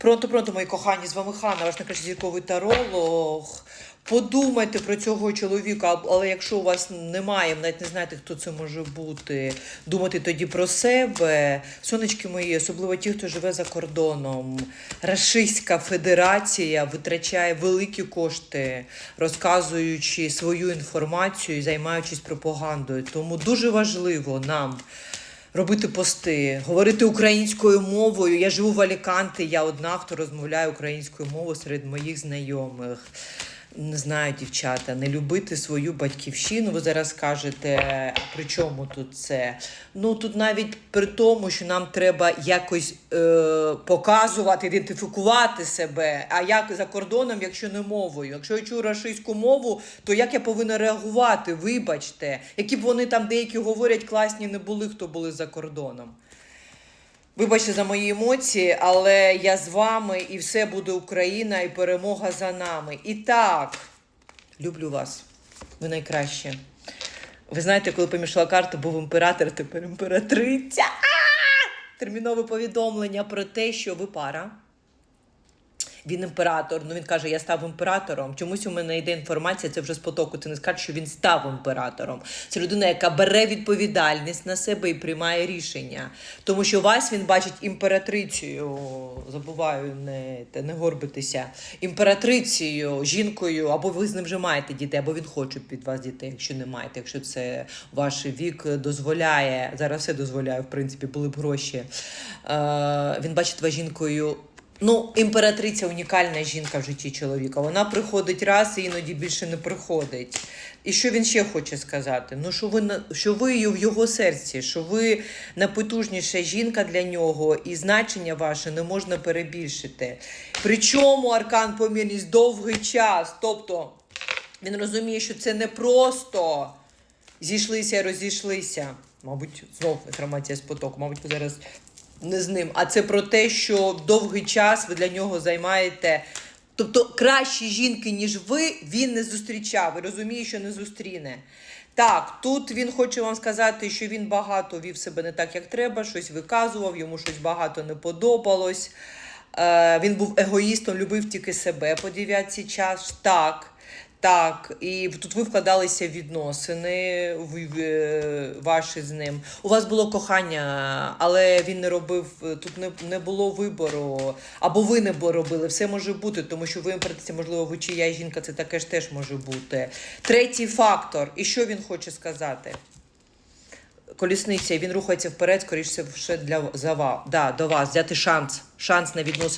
Пронто, пронто, мої кохані, з вами Ханна, ваш найкращий зірковий таролог. Подумайте про цього чоловіка, але якщо у вас немає, навіть не знаєте, хто це може бути. Думайте тоді про себе. Сонечки мої, особливо ті, хто живе за кордоном. Рашистська федерація витрачає великі кошти, розказуючи свою інформацію займаючись пропагандою. Тому дуже важливо нам робити пости, говорити українською мовою. Я живу в Аліканте, я одна, хто розмовляє українською мовою серед моїх знайомих. Не знаю, дівчата, не любити свою батьківщину. Ви зараз кажете, при чому тут це? Ну тут навіть при тому, що нам треба якось е, показувати, ідентифікувати себе. А як за кордоном, якщо не мовою? Якщо я чую рашистську мову, то як я повинна реагувати? Вибачте, які б вони там деякі говорять класні не були, хто були за кордоном. Вибачте за мої емоції, але я з вами і все буде Україна, і перемога за нами. І так, люблю вас. Ви найкраще. Ви знаєте, коли помішала карту, був імператор, тепер імператриця. Термінове повідомлення про те, що ви пара. Він імператор. Ну він каже, я став імператором. Чомусь у мене йде інформація, це вже з потоку. Це не скаже, що він став імператором. Це людина, яка бере відповідальність на себе і приймає рішення. Тому що вас він бачить імператрицею. Забуваю, не, не горбитися. Імператрицею, жінкою, або ви з ним вже маєте дітей, або він хоче від вас дітей, якщо не маєте, якщо це ваш вік дозволяє. Зараз все дозволяє, в принципі, були б гроші. Е, він бачить вас жінкою. Ну, імператриця унікальна жінка в житті чоловіка. Вона приходить раз і іноді більше не приходить. І що він ще хоче сказати? Ну, що ви що ви в його серці, що ви найпотужніша жінка для нього, і значення ваше не можна перебільшити. Причому аркан помірність довгий час. Тобто він розуміє, що це не просто зійшлися і розійшлися. Мабуть, знов інформація з потоку, мабуть, ви зараз не з ним. А це про те, що довгий час ви для нього займаєте. Тобто кращі жінки, ніж ви, він не зустрічав. І розуміє, що не зустріне. Так, тут він хоче вам сказати, що він багато вів себе не так, як треба, щось виказував, йому щось багато не подобалось. Е, він був егоїстом, любив тільки себе по дев'ятці час. Так. Так, і тут ви вкладалися відносини в- ваші з ним. У вас було кохання, але він не робив, тут не, не було вибору. Або ви не робили. Все може бути, тому що ви імператриця, можливо, ви чия жінка, це таке ж теж може бути. Третій фактор. І що він хоче сказати? Колісниця, він рухається вперед, скоріше все для за да, до вас, взяти шанс, шанс на відносини.